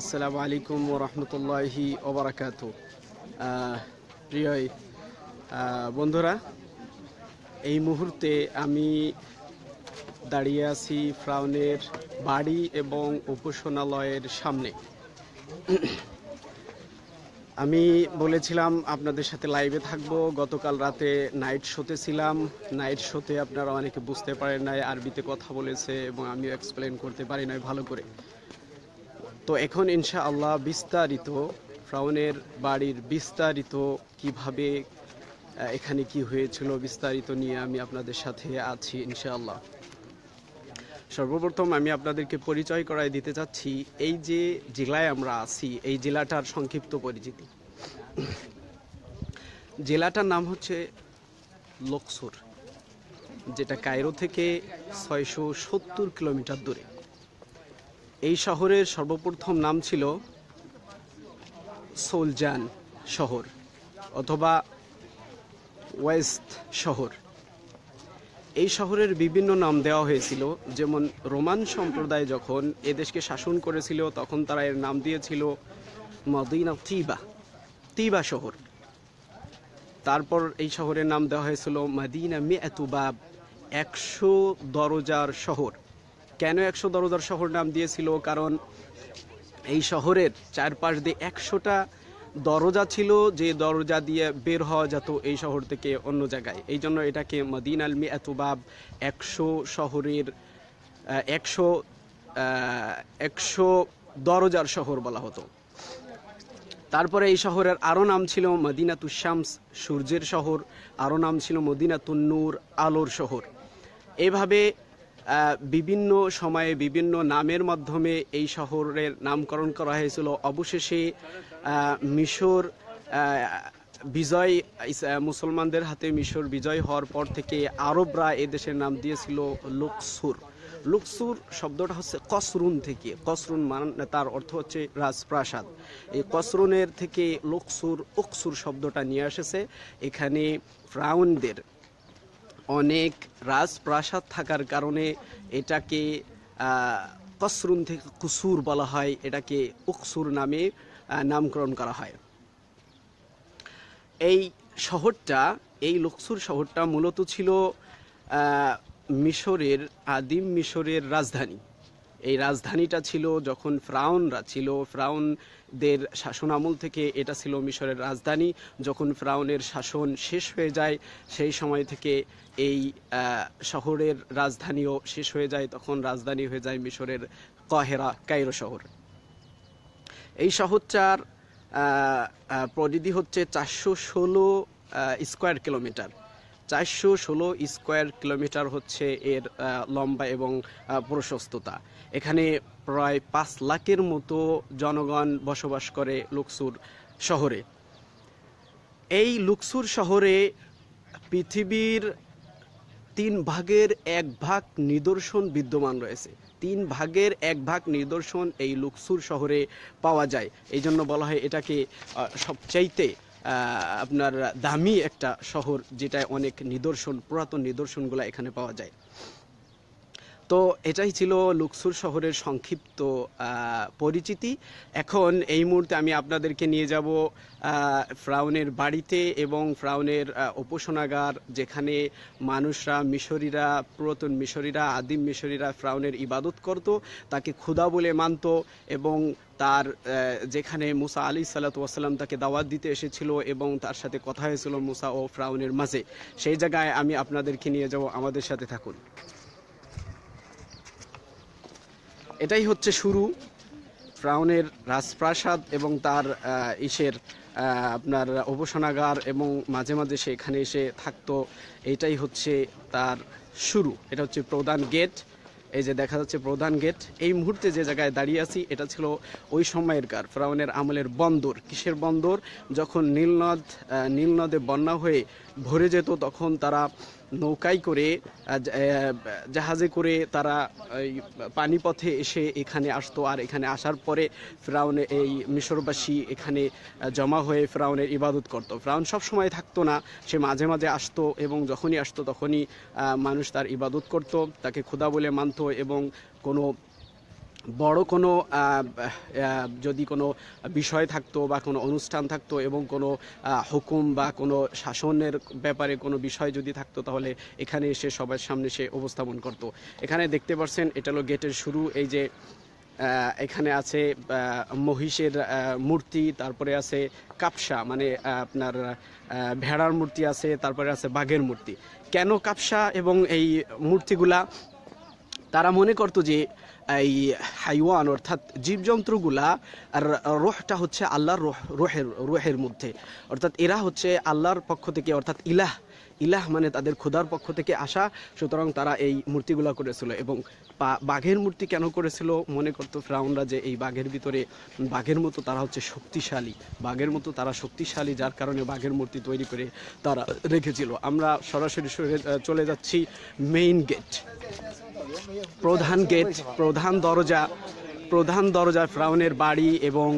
আসসালামু আলাইকুম ও রহমতুল্লাহি ওবরাকাত প্রিয় বন্ধুরা, এই মুহূর্তে আমি দাঁড়িয়ে আছি ফ্রাউনের বাড়ি এবং উপাসনালয়ের সামনে। আমি বলেছিলাম আপনাদের সাথে লাইভে থাকব, গতকাল রাতে নাইট শোতে ছিলাম। নাইট শোতে আপনারা অনেকে বুঝতে পারেন নাই, আরবিতে কথা বলেছে এবং আমিও এক্সপ্লেন করতে পারি নাই ভালো করে। তো এখন ইনশাআল্লাহ বিস্তারিত ফ্রাউনের বাড়ির বিস্তারিত কীভাবে এখানে কি হয়েছিল বিস্তারিত নিয়ে আমি আপনাদের সাথে আছি ইনশাআল্লাহ। সর্বপ্রথম আমি আপনাদেরকে পরিচয় করাই দিতে চাচ্ছি, এই যে জেলায় আমরা আছি, এই জেলাটার সংক্ষিপ্ত পরিচিতি। জেলাটার নাম হচ্ছে লোকসুর, যেটা কায়রো থেকে ছয়শো সত্তর কিলোমিটার দূরে। এই শহরের সর্বপ্রথম নাম ছিল সোলজান শহর অথবা ওয়েস্ট শহর। এই শহরের বিভিন্ন নাম দেওয়া হয়েছিল, যেমন রোমান সম্প্রদায় যখন এদেশকে শাসন করেছিল, তখন তারা এর নাম দিয়েছিল মদিনা তিবা তিবা শহর। তারপর এই শহরের নাম দেওয়া হয়েছিল মদিনা মিয়াতুবাব একশো দরজার শহর। কেন একশো দরজার শহর নাম দিয়েছিল? কারণ এই শহরের চারপাশ দিয়ে একশোটা দরজা ছিল, যে দরজা দিয়ে বের হওয়া যেত এই শহর থেকে অন্য জায়গায়। এই জন্য এটাকে মদিন আল মিয়াতুবাব একশো শহরের একশো একশো দরজার শহর বলা হতো। তারপরে এই শহরের আরও নাম ছিল মদিনাতুশামস সূর্যের শহর। আরও নাম ছিল মদিনাতুন্নূর আলোর শহর। এভাবে বিভিন্ন সময়ে বিভিন্ন নামের মাধ্যমে এই শহরের নামকরণ করা হয়েছিল। অবশেষে মিশর বিজয় মুসলমানদের হাতে মিশর বিজয় হওয়ার পর থেকে আরবরা দেশের নাম দিয়েছিল লুকসুর। লুকসুর শব্দটা হচ্ছে কসরুন থেকে। কসরুন মান, তার অর্থ হচ্ছে রাজপ্রাসাদ। এই কসরুনের থেকে লুকসুর, উকসুর শব্দটা নিয়ে এসেছে। এখানে ফ্রাউনদের অনেক রাজপ্রাসাদ থাকার কারণে এটাকে কসরুন থেকে কুসুর বলা হয়, এটাকে উকসুর নামে নামকরণ করা হয়। এই শহরটা, এই লক্সুর শহরটা মূলত ছিল মিশরের, আদিম মিশরের রাজধানী। এই রাজধানীটা ছিল যখন ফ্রাউনরা ছিল, ফ্রাউনদের শাসন আমল থেকে এটা ছিল মিশরের রাজধানী। যখন ফ্রাউনের শাসন শেষ হয়ে যায়, সেই সময় থেকে এই শহরের রাজধানীও শেষ হয়ে যায়। তখন রাজধানী হয়ে যায় মিশরের কহেরা কাইরো শহর। এই শহরটার পরিধি হচ্ছে চারশো ষোলো স্কোয়ার কিলোমিটার। চারশো ষোলো স্কোয়ার কিলোমিটার হচ্ছে এর লম্বা এবং প্রশস্ততা। এখানে প্রায় পাঁচ লাখের মতো জনগণ বসবাস করে লুকসুর শহরে। এই লুকসুর শহরে পৃথিবীর তিন ভাগের এক ভাগ নিদর্শন বিদ্যমান রয়েছে। তিন ভাগের এক ভাগ নিদর্শন এই লুকসুর শহরে পাওয়া যায়। এই জন্য বলা হয় এটাকে সবচাইতে আপনার দামি একটা শহর যেটায় অনেক নিদর্শন পুরাতন নিদর্শনগুলো এখানে পাওয়া যায়। তো এটাই ছিল লুকসুর শহরের সংক্ষিপ্ত পরিচিতি। এখন এই মুহূর্তে আমি আপনাদেরকে নিয়ে যাব ফ্রাউনের বাড়িতে এবং ফ্রাউনের উপাসনাগার, যেখানে মানুষরা, মিশরীরা, পুরাতন মিশরীরা, আদিম মিশরীরা ফ্রাউনের ইবাদত করত, তাকে ক্ষুদা বলে মানত এবং তার যেখানে মুসা আলী সাল্লাতাম তাকে দাওয়াত দিতে এসেছিল এবং তার সাথে কথা হয়েছিল মুসা ও ফ্রাউনের মাঝে। সেই জায়গায় আমি আপনাদেরকে নিয়ে যাব, আমাদের সাথে থাকুন। এটাই হচ্ছে শুরু। ফ্রাউনের রাজপ্রাসাদ এবং তার ইসের আপনার উপাসনাগার এবং মাঝে মাঝে সে এখানে এসে থাকতো। এটাই হচ্ছে তার শুরু। এটা হচ্ছে প্রধান গেট এই যে দেখা যাচ্ছে প্রধান গেট, এই মুহূর্তে যে জায়গায় দাঁড়িয়ে আছি, এটা ছিল ওই সময়ের কার, ফ্রাউনের আমলের বন্দর। কিসের বন্দর? যখন নীলনদ নীলনদে বন্যা হয়ে ভরে যেত, তখন তারা নৌকায় করে জাহাজে করে তারা পানিপথে এসে এখানে আসতো। আর এখানে আসার পরে ফ্রাউনে এই মিশরবাসী এখানে জমা হয়ে ফ্রাউনের ইবাদত করত। ফ্রাউন সব সময় থাকতো না, সে মাঝে মাঝে আসতো এবং যখনই আসতো তখনই মানুষ তার ইবাদত করত। তাকে খোদা বলে মানতো। এবং কোনো বড় কোনো যদি কোনো বিষয় থাকতো বা কোনো অনুষ্ঠান থাকতো এবং কোনো হুকুম বা কোনো শাসনের ব্যাপারে কোনো বিষয় যদি থাকতো তাহলে এখানে এসে সবার সামনে সে উপস্থাপন করত। এখানে দেখতে পাচ্ছেন এটা হলো গেটের শুরু, এই যে এখানে আছে মহিষের মূর্তি, তারপরে আছে কাপসা মানে আপনার ভেড়ার মূর্তি আছে, তারপরে আছে বাঘের মূর্তি। কেন কাপসা এবং এই মূর্তিগুলা? তারা মনে করতো যে এই হাইওয়ান অর্থাৎ জীবজন্তুগুলা আর রোহটা হচ্ছে আল্লাহর রোহ, রোহের রোহের মধ্যে। অর্থাৎ এরা হচ্ছে আল্লাহর পক্ষ থেকে, অর্থাৎ ইলাহ ইলাহ মানে তাদের খোদার পক্ষ থেকে আসা, সুতরাং তারা এই মূর্তিগুলো করেছিল এবং বাঘের মূর্তি কেন করেছিল? মনে করতো ফ্রাউনরা যে এই বাঘের ভিতরে, বাঘের মতো তারা হচ্ছে শক্তিশালী। বাঘের মতো তারা শক্তিশালী, যার কারণে বাঘের মূর্তি তৈরি করে তারা রেখেছিল। আমরা সরাসরি চলে যাচ্ছি মেইন গেট। প্রধান গেট, প্রধান দরজা প্রধান দরজা ফ্রাউনের বাড়ি এবং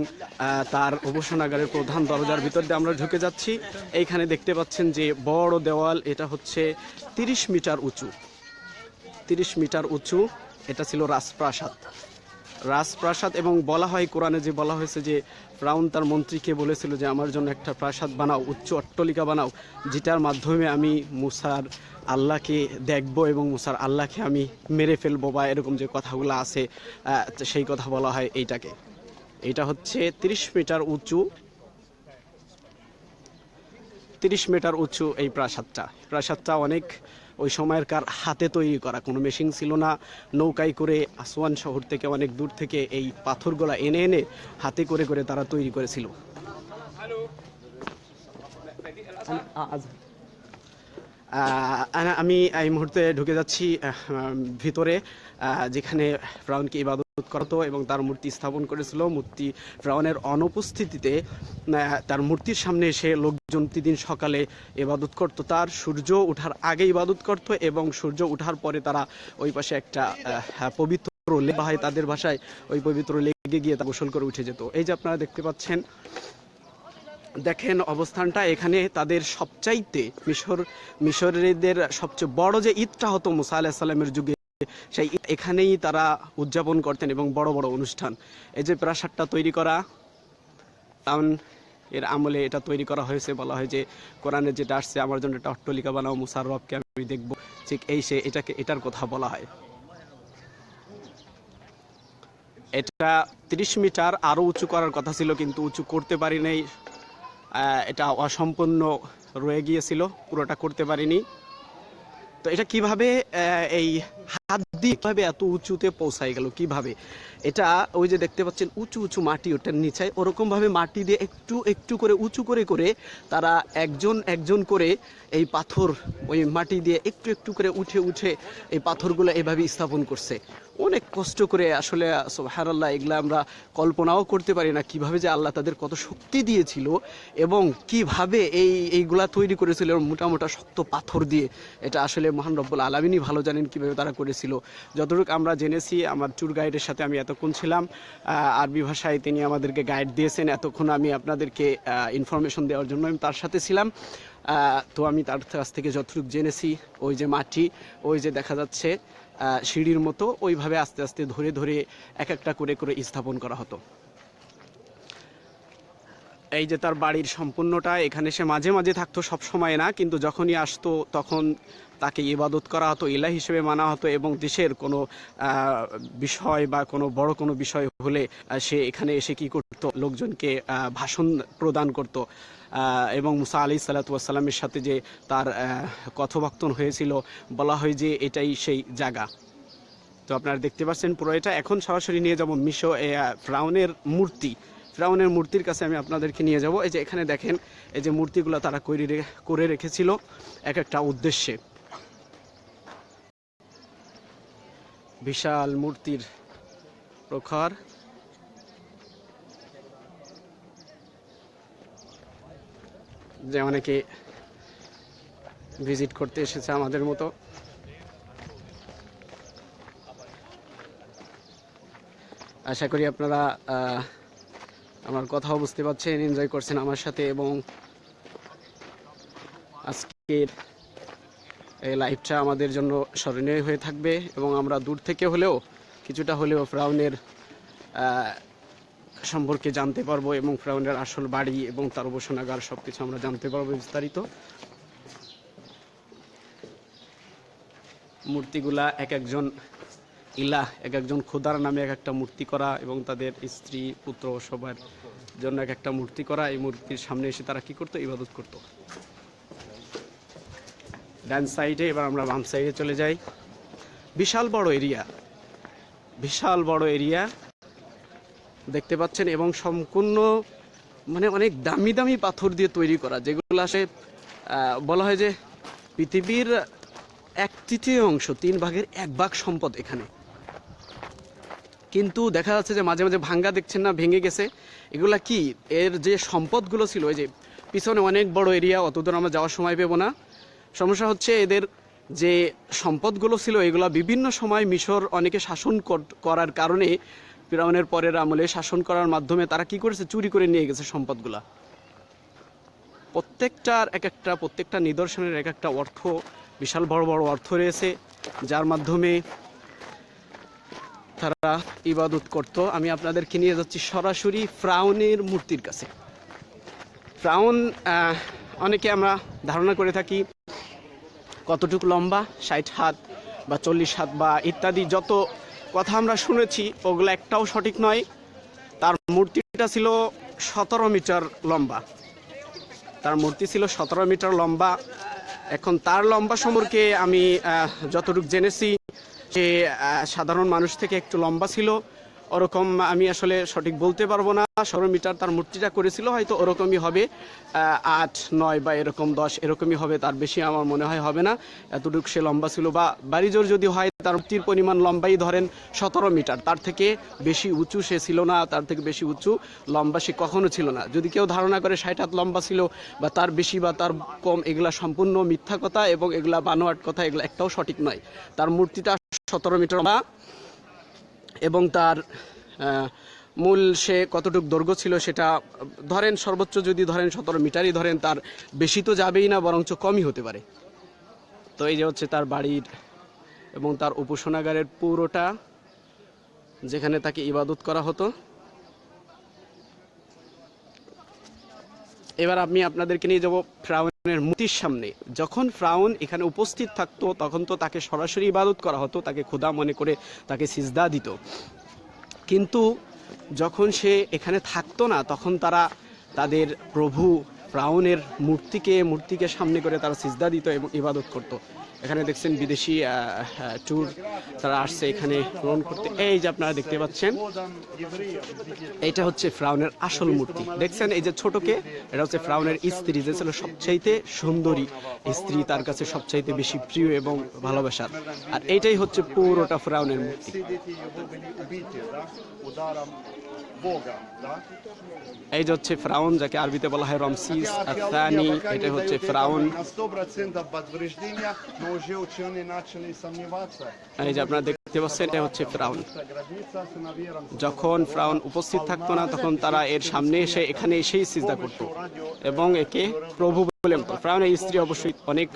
তার উপাসনাগারের প্রধান দরজার ভিতর দিয়ে আমরা ঢুকে যাচ্ছি। এইখানে দেখতে পাচ্ছেন যে বড় দেওয়াল, এটা হচ্ছে তিরিশ মিটার উঁচু। তিরিশ মিটার উঁচু, এটা ছিল রাজপ্রাসাদ। রাজপ্রাসাদ এবং বলা হয় কোরআনে যে বলা হয়েছে যে, ফ্রাউন তার মন্ত্রীকে বলেছিল যে, আমার জন্য একটা প্রাসাদ বানাও, উচ্চ অট্টলিকা বানাও, যেটার মাধ্যমে আমি মুসার আল্লাহকে দেখব এবং মুসার আল্লাহকে আমি মেরে ফেলব বা এরকম যে কথাগুলো আছে সেই কথা বলা হয় এইটাকে। এটা হচ্ছে তিরিশ মিটার উঁচু, তিরিশ মিটার উঁচু এই প্রাসাদটা। প্রাসাদটা অনেক ওই সময়কার হাতে তৈরি করা। কোনো মেশিন ছিল না। নৌকায় করে আসওয়ান শহর থেকে অনেক দূর থেকে এই পাথরগুলা এনে এনে হাতে করে করে তারা তৈরি করেছিল। আমি এই মুহূর্তে ঢুকে যাচ্ছি ভিতরে যেখানে ফ্রাউনকে ইবাদত করতো এবং তার মূর্তি স্থাপন করেছিল। মূর্তি ফ্রাউনের অনুপস্থিতিতে তার মূর্তির সামনে এসে লোকজন প্রতিদিন সকালে ইবাদত করত। তার সূর্য ওঠার আগে ইবাদত করত এবং সূর্য ওঠার পরে তারা ওই পাশে একটা পবিত্র লেবা হয় তাদের ভাষায় ওই পবিত্র লেগে গিয়ে তা গোসল করে উঠে যেত। এই যে আপনারা দেখতে পাচ্ছেন, দেখেন অবস্থানটা। এখানে তাদের সবচাইতে মিশর মিশরীদের সবচেয়ে বড় যে ঈদটা হতো মুসা আলাহিসাল্লামের যুগে সেই এখানেই তারা উদযাপন করতেন এবং বড় বড় অনুষ্ঠান। এই যে প্রাসাদটা তৈরি করা কারণ এর আমলে এটা তৈরি করা হয়েছে, বলা হয় যে কোরআনে যেটা আসছে, আমার জন্য একটা অট্টলিকা বানাও মুসার রবকে আমি দেখব। ঠিক এই সে, এটাকে, এটার কথা বলা হয়। এটা তিরিশ মিটার আরও উঁচু করার কথা ছিল, কিন্তু উঁচু করতে পারি নাই এটা অসম্পূর্ণ রয়ে গিয়েছিল, পুরোটা করতে পারিনি। তো এটা কীভাবে এই হাত দিয়ে কীভাবে এত উঁচুতে পৌঁছায় গেল? কীভাবে? এটা ওই যে দেখতে পাচ্ছেন উঁচু উঁচু মাটি ওটার নিচে। ওরকম ভাবে মাটি দিয়ে একটু একটু করে, উঁচু করে করে তারা একজন একজন করে এই পাথর ওই মাটি দিয়ে একটু একটু করে উঠে উঠে এই পাথরগুলো এভাবে স্থাপন করছে। অনেক কষ্ট করে আসলে, সুবহানাল্লাহ, এগুলা আমরা কল্পনাও করতে পারি না কীভাবে যে আল্লাহ তাদের কত শক্তি দিয়েছিল এবং কীভাবে এই এইগুলা তৈরি করেছিল মোটা মোটা শক্ত পাথর দিয়ে। এটা আসলে মহান রব্বুল আলমিনই ভালো জানেন কীভাবে তারা করেছিল। যতটুকু আমরা জেনেছি, আমার ট্যুর গাইডের সাথে আমি এতক্ষণ ছিলাম আরবি ভাষায় তিনি আমাদেরকে গাইড দিয়েছেন। এতক্ষণ আমি আপনাদেরকে ইনফরমেশন দেওয়ার জন্য আমি তার সাথে ছিলাম। তো আমি তার কাছ থেকে যতটুকু জেনেছি, ওই যে মাটি, ওই যে দেখা যাচ্ছে সিঁড়ির মতো, ওইভাবে আস্তে আস্তে ধরে ধরে এক একটা করে করে স্থাপন করা হতো। এই যে তার বাড়ির সম্পূর্ণটা, এখানে সে মাঝে মাঝে থাকতো সব সময় না, কিন্তু যখনই আসতো, তখন তাকে ইবাদত করা হতো ইলা হিসেবে মানা হতো এবং দেশের কোনো বিষয় বা কোনো বড় কোনো বিষয় হলে সে এখানে এসে কি করত? লোকজনকে ভাষণ প্রদান করত। এবং মুসা আলি সাল্লাতামের সাথে যে তার কথোপকথন হয়েছিল, বলা হয় যে এটাই সেই জায়গা। তো আপনারা দেখতে পাচ্ছেন পুরো এটা। এখন সরাসরি নিয়ে যাব মিশো ফ্রাউনের মূর্তি। ফ্রাউনের মূর্তির কাছে আমি আপনাদেরকে নিয়ে যাব। এই যে এখানে দেখেন, এই যে মূর্তিগুলো তারা করে রেখেছিল এক একটা উদ্দেশ্যে। বিশাল মূর্তির প্রখর। যে অনেকে ভিজিট করতে এসেছে আমাদের মতো। আশা করি আপনারা আমার কথাও বুঝতে পারছেন এনজয় করছেন আমার সাথে এবং আজকের এই লাইভটা আমাদের জন্য স্মরণীয় হয়ে থাকবে এবং আমরা দূর থেকে হলেও কিছুটা হলেও ফ্রাউনের সম্পর্কে জানতে পারব এবং ফ্রাউনের আসল বাড়ি এবং তার উপাসনাগার সব কিছু আমরা জানতে পারব বিস্তারিত। মূর্তিগুলা এক একজন ইলাহ, এক একজন খোদার নামে এক একটা মূর্তি করা এবং তাদের স্ত্রী, পুত্র সবার জন্য এক একটা মূর্তি করা। এই মূর্তির সামনে এসে তারা কি করতো? ইবাদত করতো। ডান সাইডে এবার আমরা বাম সাইডে চলে যাই। বিশাল বড় এরিয়া। বিশাল বড় এরিয়া। দেখতে পাচ্ছেন, এবং সম্পূর্ণ মানে অনেক দামি দামি পাথর দিয়ে তৈরি করা, যেগুলো আসে বলা হয় যে পৃথিবীর এক তৃতীয় অংশ তিন ভাগের এক ভাগ সম্পদ এখানে। কিন্তু দেখা যাচ্ছে যে মাঝে মাঝে ভাঙ্গা দেখছেন না, ভেঙে গেছে। এগুলা কি? এর যে সম্পদগুলো ছিল, ওই যে পিছনে অনেক বড় এরিয়া অতদূর আমরা যাওয়ার সময় পেবো না। সমস্যা হচ্ছে এদের যে সম্পদগুলো ছিল, এগুলা বিভিন্ন সময় মিশর অনেকে শাসন কর- করার কারণে ফিরাউনের পরের আমলে শাসন করার মাধ্যমে তারা কি করেছে? চুরি করে নিয়ে গেছে সম্পদগুলা। প্রত্যেকটার এক একটা প্রত্যেকটা নিদর্শনের এক একটা অর্থ, বিশাল বড় বড় অর্থ রয়েছে, যার মাধ্যমে তারা ইবাদত করত। আমি আপনাদেরকে নিয়ে যাচ্ছি সরাসরি ফ্রাউনের মূর্তির কাছে। ফ্রাউন অনেকে আমরা ধারণা করে থাকি কতটুকু লম্বা? ষাট হাত বা চল্লিশ হাত বা ইত্যাদি যত কথা আমরা শুনেছি, ওগুলো একটাও সঠিক নয়। তার মূর্তিটা ছিল সতেরো মিটার লম্বা। তার মূর্তি ছিল সতেরো মিটার লম্বা। এখন তার লম্বা সম্পর্কে আমি যতটুকু জেনেছি, সে সাধারণ মানুষ থেকে একটু লম্বা ছিল। ওরকম আমি আসলে সঠিক বলতে পারব না। সতেরো মিটার তার মূর্তিটা করেছিল, হয়তো ওরকমই হবে। আট, নয় বা এরকম দশ, এরকমই হবে, তার বেশি আমার মনে হয় হবে না। এতটুকু সে লম্বা ছিল বা বাড়িজোর যদি হয়, তার মূর্তির পরিমাণ লম্বাই ধরেন সতেরো মিটার। তার থেকে বেশি উঁচু সে ছিল না, তার থেকে বেশি উঁচু লম্বা সে কখনো ছিল না। যদি কেউ ধারণা করে ষাট হাত লম্বা ছিল বা তার বেশি বা তার কম, এগুলা সম্পূর্ণ মিথ্যা কথা এবং এগুলা বানোয়াট কথা এগুলা একটাও সঠিক নয়। তার মূর্তিটা সতেরো মিটার লম্বা। এবং তার মূল সে কতটুকু দৈর্ঘ্য ছিল সেটা, ধরেন সর্বোচ্চ যদি ধরেন সতেরো মিটারই ধরেন তার বেশি তো যাবেই না, বরঞ্চ কমই হতে পারে। তো এই যে হচ্ছে তার বাড়ির এবং তার উপাসনাগারের পুরোটা, যেখানে তাকে ইবাদত করা হতো। এবার আমি আপনাদেরকে নিয়ে যাব ফ্রাউনের মূর্তির সামনে। যখন ফ্রাউন এখানে উপস্থিত থাকতো, তখন তো তাকে সরাসরি ইবাদত করা হতো, তাকে খোদা মনে করে তাকে সিজদা দিত। কিন্তু যখন সে এখানে থাকতো না, তখন তারা তাদের প্রভু ফ্রাউনের মূর্তিকে মূর্তিকে সামনে করে তারা সিজদা দিত এবং ইবাদত করত। এখানে দেখছেন বিদেশি ট্যুর তারা আসছে এখানে ভ্রমণ করতে। এই যে আপনারা দেখতে পাচ্ছেন, এটা হচ্ছে ফ্রাউনের আসল মূর্তি। দেখছেন এই যে ছোটকে, এটা হচ্ছে ফ্রাউনের স্ত্রী, যে ছিল সবচাইতে সুন্দরী স্ত্রী, তার কাছে সবচাইতে বেশি প্রিয় এবং ভালোবাসার। আর এইটাই হচ্ছে পুরোটা ফ্রাউনের মূর্তি। এই যে হচ্ছে ফ্রাউন, যাকে আরবিতে বলা হয় রমসিস, আসানি এটা হচ্ছে ফ্রাউন। এই যে আপনারা দেখতে পাচ্ছেন এটা হচ্ছে ফ্রাউন যখন ফ্রাউন উপস্থিত থাকতো না তখন তারা এর সামনে এসে এখানে এসেই সিজদা করত এবং একে প্রভু বলে মতো ফ্রাউনের স্ত্রী অবশ্যই অনেক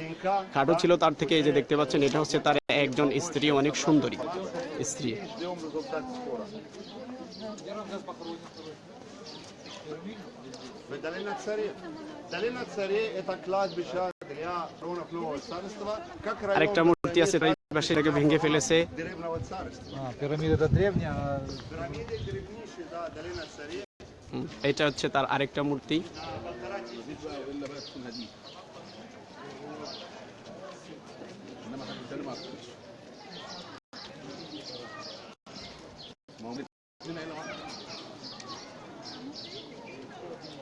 খাটো ছিল তার থেকে এই যে দেখতে পাচ্ছেন এটা হচ্ছে তার একজন স্ত্রী অনেক সুন্দরী স্ত্রী ودليل الثري دليل الثري اتكلات بشار আরেকটা মূর্তি আছে বা সেটাকে ভেঙে ফেলেছে এটা হচ্ছে তার আরেকটা মূর্তি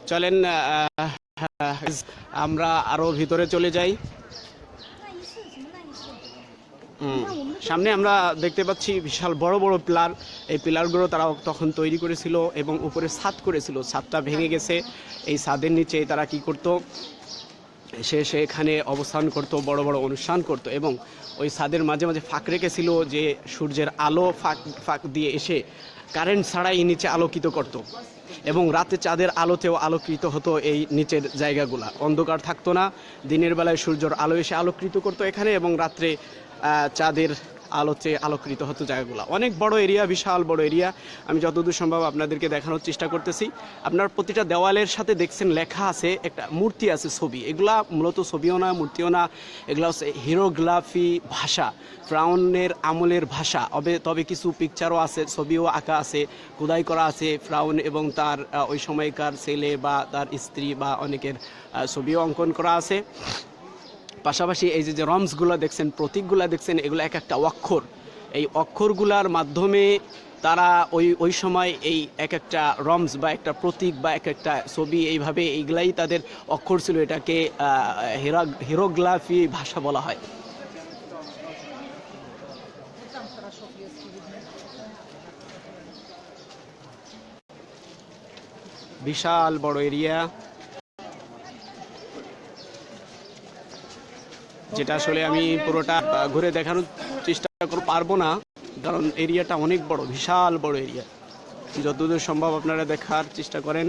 চলেন হ্যাঁ, আমরা আরও ভিতরে চলে যাই। সামনে আমরা দেখতে পাচ্ছি বিশাল বড় বড় পিলার। এই পিলারগুলো তারা তখন তৈরি করেছিল এবং উপরে ছাদ করেছিল। ছাদটা ভেঙে গেছে। এই ছাদের নিচে তারা কি করত? সে সেখানে অবস্থান করত, বড় বড় অনুষ্ঠান করত এবং ওই ছাদের মাঝে মাঝে ফাঁক রেখেছিল যে সূর্যের আলো ফাঁক ফাঁক দিয়ে এসে কারেন্ট ছাড়াই নিচে আলোকিত করত। এবং রাতে চাঁদের আলোতেও আলোকিত হতো এই নিচের জায়গাগুলা। অন্ধকার থাকতো না, দিনের বেলায় সূর্যর আলো এসে আলোকৃত করতো এখানে এবং রাত্রে চাঁদের আলোতে আলোকৃত হতো জায়গাগুলো। অনেক বড় এরিয়া, বিশাল বড় এরিয়া। আমি যতদূর সম্ভব আপনাদেরকে দেখানোর চেষ্টা করতেছি। আপনার প্রতিটা দেওয়ালের সাথে দেখছেন লেখা আছে, একটা মূর্তি আছে ছবি। এগুলা মূলত ছবিও না, মূর্তিও না। এগুলা হচ্ছে হিরোগ্রাফি ভাষা, ফ্রাউনের আমলের ভাষা। তবে তবে কিছু পিকচারও আছে, ছবিও আঁকা আছে, খোদাই করা আছে ফ্রাউন এবং তার ওই সময়কার ছেলে বা তার স্ত্রী বা অনেকের ছবিও অঙ্কন করা আছে। পাশাপাশি এই যে যে রমসগুলো দেখছেন, প্রতীকগুলো দেখছেন, এগুলো এক একটা অক্ষর। এই অক্ষরগুলার মাধ্যমে তারা ওই ওই সময় এই এক একটা রমস বা একটা প্রতীক বা এক একটা ছবি এইভাবে এইগুলাই তাদের অক্ষর ছিল, এটাকে হিরা হিরোগ্রাফি ভাষা বলা হয়। বিশাল বড় এরিয়া। যেটা আসলে আমি পুরোটা ঘুরে দেখানোর চেষ্টা পারব না। কারণ এরিয়াটা অনেক বড়, বিশাল বড় এরিয়া। যতদূর সম্ভব আপনারা দেখার চেষ্টা করেন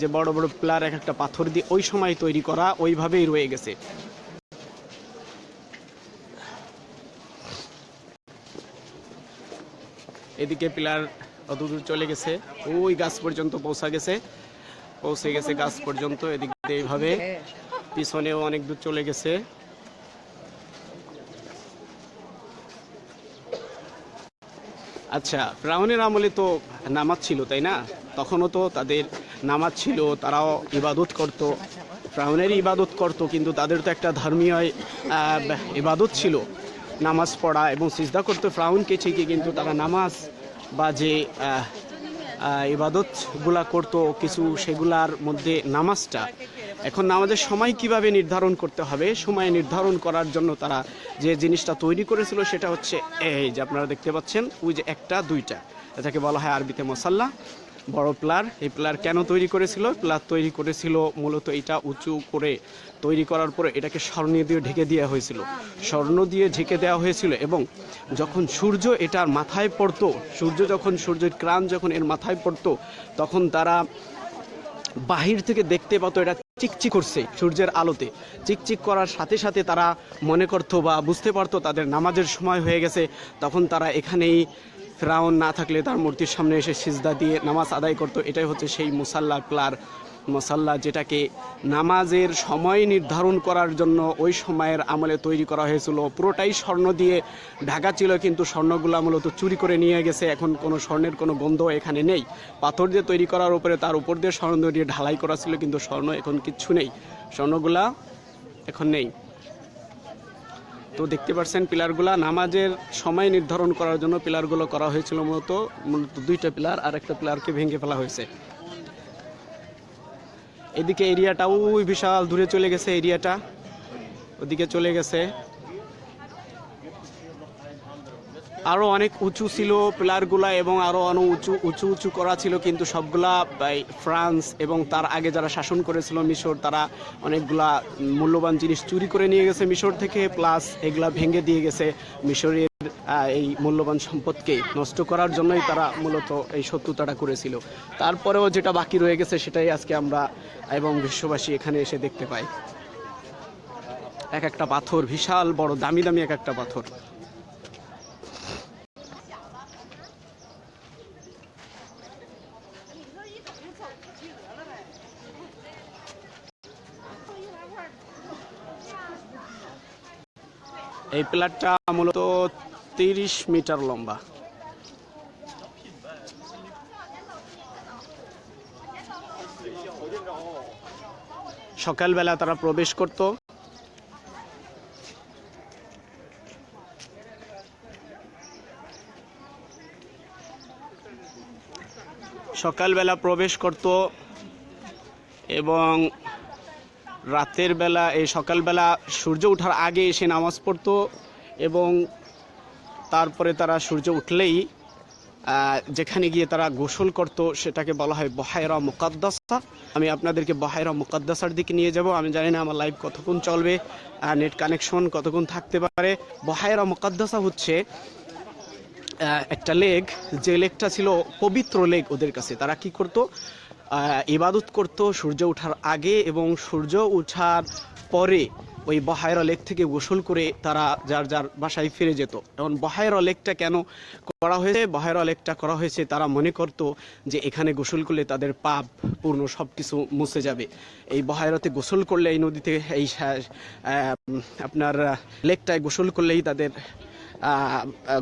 যে বড় বড় প্লার, এক একটা পাথর দিয়ে ওই সময় তৈরি করা ওইভাবেই রয়ে গেছে। এদিকে পিলার অতদূর চলে গেছে, ওই গাছ পর্যন্ত পৌঁছা গেছে। পৌঁছে গেছে গাছ পর্যন্ত, এদিক দিয়ে এইভাবে। পিছনেও অনেক দূর চলে গেছে। আচ্ছা ফ্রাউনের আমলে তো নামাজ ছিল, তাই না? তখনও তো তাদের নামাজ ছিল, তারাও ইবাদত করত, ফ্রাউনেরই ইবাদত করত, কিন্তু তাদের তো একটা ধর্মীয় ইবাদত ছিল। নামাজ পড়া এবং সিজদা করতো ফ্রাউনকে ঠিকই, কিন্তু তারা নামাজ বা যে ইবাদতগুলা করতো, কিছু সেগুলার মধ্যে নামাজটা এখন নামাজের সময় কীভাবে নির্ধারণ করতে হবে, সময় নির্ধারণ করার জন্য তারা যে জিনিসটা তৈরি করেছিল সেটা হচ্ছে এই যে আপনারা দেখতে পাচ্ছেন, ওই যে একটা, দুইটা। এটাকে বলা হয় আরবিতে মশাল্লা বড় প্লার, এই প্লার কেন তৈরি করেছিল? প্লার তৈরি করেছিল মূলত এটা উঁচু করে তৈরি করার পরে এটাকে স্বর্ণ দিয়ে ঢেকে দেওয়া হয়েছিল। স্বর্ণ দিয়ে ঢেকে দেওয়া হয়েছিল এবং যখন সূর্য এটার মাথায় পড়তো, সূর্য যখন, সূর্যের ক্রান যখন এর মাথায় পড়তো, তখন তারা বাহির থেকে দেখতে পাতো এটা চিকচিক করছে সূর্যের আলোতে। চিকচিক করার সাথে সাথে তারা মনে করতো বা বুঝতে পারতো তাদের নামাজের সময় হয়ে গেছে। তখন তারা এখানেই ফ্রাউন না থাকলে তার মূর্তির সামনে এসে সিজদা দিয়ে নামাজ আদায় করতো। এটাই হচ্ছে সেই মুসাল্লা প্লার মসাল্লা যেটাকে নামাজের সময় নির্ধারণ করার জন্য ওই সময়ের আমলে তৈরি করা হয়েছিল। পুরোটাই স্বর্ণ দিয়ে ঢাকা ছিল, কিন্তু স্বর্ণগুলা মূলত চুরি করে নিয়ে গেছে। এখন কোনো স্বর্ণের কোনো গন্ধ এখানে নেই। পাথর দিয়ে তৈরি করার উপরে তার উপর দিয়ে স্বর্ণ দিয়ে ঢালাই করা ছিল, কিন্তু স্বর্ণ এখন কিচ্ছু নেই। স্বর্ণগুলা এখন নেই। তো দেখতে পাচ্ছেন পিলারগুলা। নামাজের সময় নির্ধারণ করার জন্য পিলারগুলো করা হয়েছিল মূলত মূলত দুইটা পিলার আর একটা পিলারকে ভেঙে ফেলা হয়েছে। এদিকে এরিয়াটা ওই বিশাল, দূরে চলে গেছে এরিয়াটা। ওদিকে চলে গেছে। আরও অনেক উঁচু ছিল পিলারগুলা এবং আরও অনেক উঁচু উঁচু উঁচু করা ছিল, কিন্তু সবগুলা ফ্রান্স এবং তার আগে যারা শাসন করেছিল মিশর, তারা অনেকগুলা মূল্যবান জিনিস চুরি করে নিয়ে গেছে মিশর থেকে, প্লাস এগুলা ভেঙে দিয়ে গেছে মিশরের এই মূল্যবান সম্পদকে নষ্ট করার জন্যই তারা মূলত এই শত্রুতাটা করেছিল। তারপরেও যেটা বাকি রয়ে গেছে সেটাই আজকে আমরা এবং বিশ্ববাসী এখানে এসে দেখতে পাই। এক একটা পাথর, বিশাল, বড়, দামি দামি এক একটা পাথর। এই প্লাটটা মূলত তিরিশ মিটার লম্বা। সকালবেলা তারা প্রবেশ করত। সকালবেলা প্রবেশ করত এবং রাতের বেলা, এই সকালবেলা সূর্য ওঠার আগে এসে নামাজ পড়তো এবং তারপরে তারা সূর্য উঠলেই যেখানে গিয়ে তারা গোসল করত, সেটাকে বলা হয় বহায়রা মুকাদ্দাসা। আমি আপনাদেরকে বহায়রা মুকাদ্দাসার দিকে নিয়ে যাব। আমি জানি না আমার লাইভ কতক্ষণ চলবে নেট কানেকশন কতক্ষণ থাকতে পারে। বহায়রা মুকাদ্দাসা হচ্ছে একটা লেগ যে লেগটা ছিল পবিত্র লেগ ওদের কাছে। তারা কি করত? ইবাদত করত সূর্য ওঠার আগে এবং সূর্য ওঠার পরে ওই বহায়রা লেক থেকে গোসল করে তারা যার যার বাসায় ফিরে যেত। এখন বহায়রা লেকটা কেন করা হয়েছে? বহায়রা লেকটা করা হয়েছে, তারা মনে করত যে এখানে গোসল করলে তাদের পাপ পূর্ণ সব কিছু মুছে যাবে। এই বহায়রাতে গোসল করলে এই নদীতে, এই আপনার লেকটায় গোসল করলেই তাদের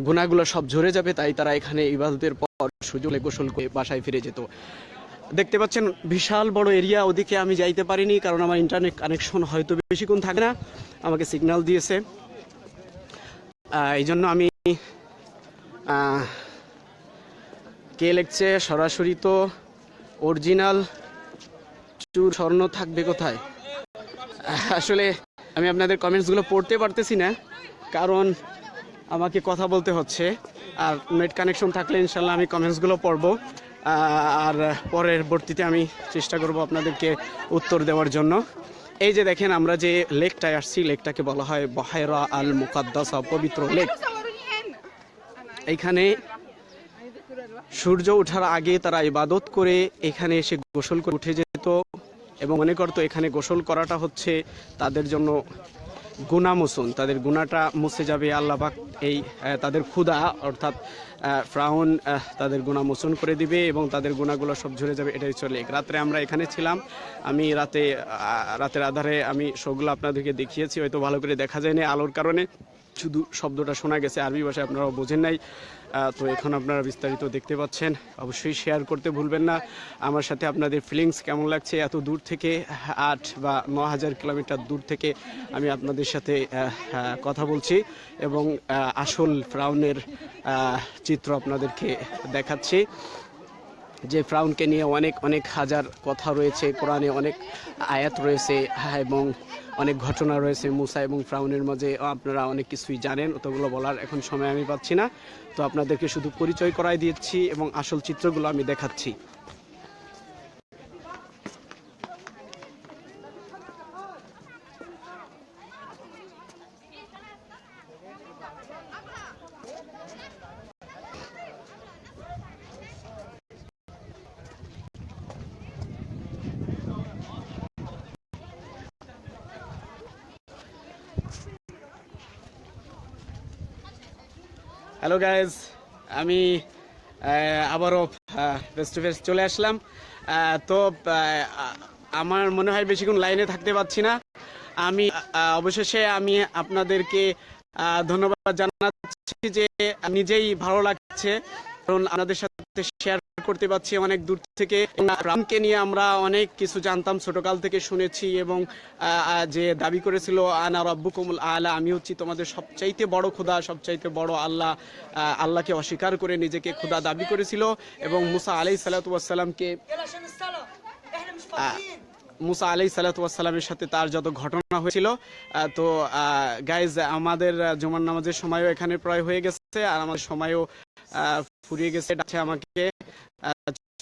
গুণাগুলো সব ঝরে যাবে, তাই তারা এখানে ইবাদতের পর সুযোগ গোসল করে বাসায় ফিরে যেত। দেখতে পাচ্ছেন, বিশাল বড় এরিয়া, ওদিকে আমি যাইতে পারিনি, কারণ আমার ইন্টারনেট কানেকশন হয়তো বেশিক্ষণ থাকে না। আমাকে সিগন্যাল দিয়েছে। এই জন্য আমি কে লিখছে? সরাসরি তো অরিজিনাল চুর স্বর্ণ থাকবে কোথায়? আসলে আমি আপনাদের কমেন্টসগুলো পড়তে পারতেছি না, কারণ আমাকে কথা বলতে হচ্ছে, আর নেট কানেকশন থাকলে ইনশাল্লাহ আমি কমেন্টসগুলো পড়ব। আর পরবর্তীতে আমি চেষ্টা করব আপনাদেরকে উত্তর দেওয়ার জন্য। এই যে দেখেন আমরা যে লেকটায় আসছি, লেকটাকে বলা হয় বহায়রা আল মুকাদ্দাস, পবিত্র লেক। এইখানে সূর্য ওঠার আগে তারা ইবাদত করে এখানে এসে গোসল করে উঠে যেত এবং মনে করতো এখানে গোসল করাটা হচ্ছে তাদের জন্য গুণা মুসুন, তাদের গুণাটা মুছে যাবে আল্লাপাক এই তাদের ক্ষুধা, অর্থাৎ ফ্রাউন তাদের গুণা মোচন করে দিবে এবং তাদের গুণাগুলো সব ঝরে যাবে, এটাই চলে। রাত্রে আমরা এখানে ছিলাম, আমি রাতে রাতের আধারে আমি শোগুলো আপনাদেরকে দেখিয়েছি, হয়তো ভালো করে দেখা যায়নি আলোর কারণে। শুধু শব্দটা শোনা গেছে, আরবি ভাষায় আপনারা বোঝেন নাই। তো এখন আপনারা বিস্তারিত দেখতে পাচ্ছেন। অবশ্যই শেয়ার করতে ভুলবেন না। আমার সাথে আপনাদের ফিলিংস কেমন লাগছে এত দূর থেকে? আট বা ন হাজার কিলোমিটার দূর থেকে আমি আপনাদের সাথে কথা বলছি এবং আসল ফ্রাউনের চিত্র আপনাদেরকে দেখাচ্ছি। যে ফ্রাউনকে নিয়ে অনেক অনেক হাজার কথা রয়েছে, কোরআনে অনেক আয়াত রয়েছে এবং অনেক ঘটনা রয়েছে মুসা এবং ফ্রাউনের মাঝে। আপনারা অনেক কিছুই জানেন, অতগুলো বলার এখন সময় আমি পাচ্ছি না। তো আপনাদেরকে শুধু পরিচয় করাই দিচ্ছি এবং আসল চিত্রগুলো আমি দেখাচ্ছি। হ্যালো গাইজ আমি আবারও ফেস টু ফেস চলে আসলাম। তো আমার মনে হয় বেশিক্ষণ লাইনে থাকতে পারছি না। আমি অবশেষে আমি আপনাদেরকে ধন্যবাদ জানাচ্ছি যে নিজেই ভালো লাগছে। কারণ আপনাদের সাথে শেয়ার করতে পারছি অনেক দূর থেকে। রামকে নিয়ে আমরা অনেক কিছু জানতাম, ছোটকাল থেকে শুনেছি এবং যে দাবি করেছিল, আনা রব্বুকুমুল আলা আমি হচ্ছি তোমাদের সবচাইতে বড় খোদা, সবচাইতে বড় আল্লাহ আল্লাহকে অস্বীকার করে নিজেকে খোদা দাবি করেছিল এবং মুসা আলাই সালাতামকে মুসা আলাই সালাতামের সাথে তার যত ঘটনা হয়েছিল তো গাইজ আমাদের জুমার নামাজের সময়ও এখানে প্রায় হয়ে গেছে আর আমার সময়ও ফুরিয়ে গেছে, ডাকছে আমাকে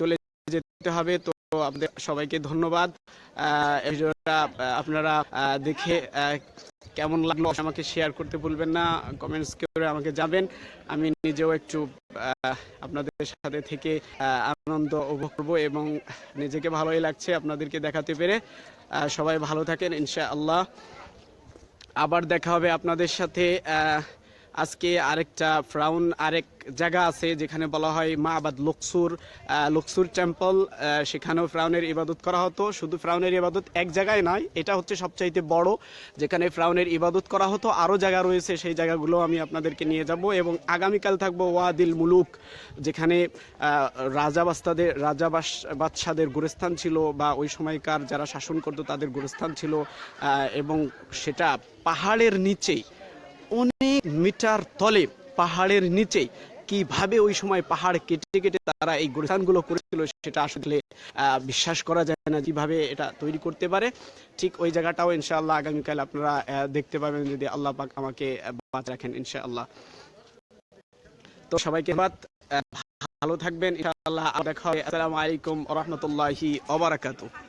চলে যেতে হবে। তো আপনাদের সবাইকে ধন্যবাদ। ভিডিওটা আপনারা দেখে কেমন লাগল আমাকে শেয়ার করতে ভুলবেন না। কমেন্টস করে আমাকে যাবেন আমি নিজেও একটু আপনাদের সাথে থেকে আনন্দ উপভোগ করব এবং নিজেকে ভালোই লাগছে আপনাদেরকে দেখাতে পেরে। সবাই ভালো থাকেন, ইনশাআল্লাহ। আবার দেখা হবে আপনাদের সাথে। আজকে আরেকটা ফ্রাউন, আরেক জায়গা আছে যেখানে বলা হয় মা আবাদ লকসুর লকসুর টেম্পল সেখানেও ফ্রাউনের ইবাদত করা হতো। শুধু ফ্রাউনের ইবাদত এক জায়গায় নয়, এটা হচ্ছে সবচাইতে বড়, যেখানে ফ্রাউনের ইবাদত করা হতো। আরও জায়গা রয়েছে, সেই জায়গাগুলো আমি আপনাদেরকে নিয়ে যাব এবং আগামীকাল থাকব ওয়াদিল মুলুক, যেখানে রাজা বাস্তাদের, রাজা বাদশাদের গোরস্থান ছিল বা ওই সময়কার যারা শাসন করতো তাদের গোরস্থান ছিল এবং সেটা পাহাড়ের নিচেই। অনেক মিটার তলে পাহাড়ের নিচেই কীভাবে ওই সময় পাহাড় কেটে কেটে তারা এই গোরস্থানগুলো করেছিল সেটা আসলে বিশ্বাস করা যায় না যেভাবে এটা তৈরি করতে পারে। ঠিক ওই জায়গাটাও ইনশাআল্লাহ আগামীকাল আপনারা দেখতে পাবেন যদি আল্লাহ পাক আমাকে বাদ রাখেন ইনশাআল্লাহ। তো সবাইকে আহ, ভালো থাকবেন ইনশাআল্লাহ। দেখা হবে। আসসালামু আলাইকুম রাহমাতুল্লাহি ওয়া বারাকাতুহু।